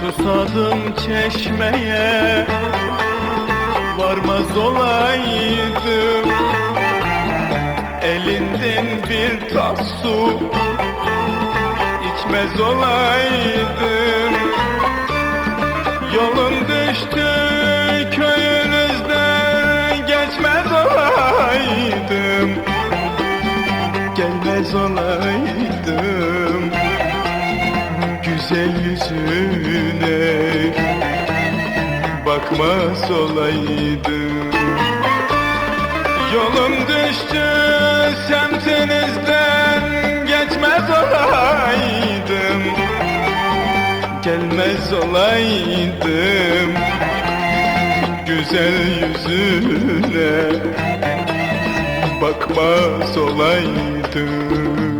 Susadım çeşmeye Varmaz olaydım. Elinden bir tas su içmez olaydım. Yolun düştü köyünüzden geçmez olaydım. Gelmez olaydım yüzüne Bakmaz olaydım. Yolum düştü semtinizden geçmez olaydım. Gelmez olaydım güzel yüzüne Bakmaz olaydım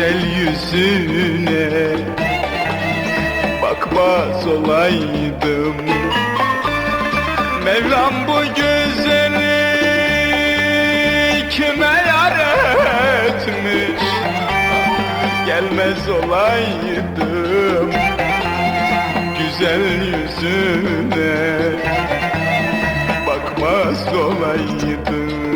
güzel yüzüne. Bakmaz olaydım. Mevlam bu güzeli kime yar etmiş? Gelmez olaydım güzel yüzüne. Bakmaz olaydım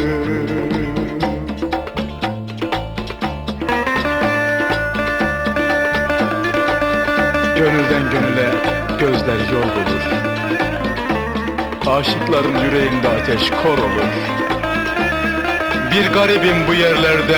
Gönülden gönüle gözler yol bulur. Aşıkların yüreğinde ateş kor olur. Bir garibim bu yerlerde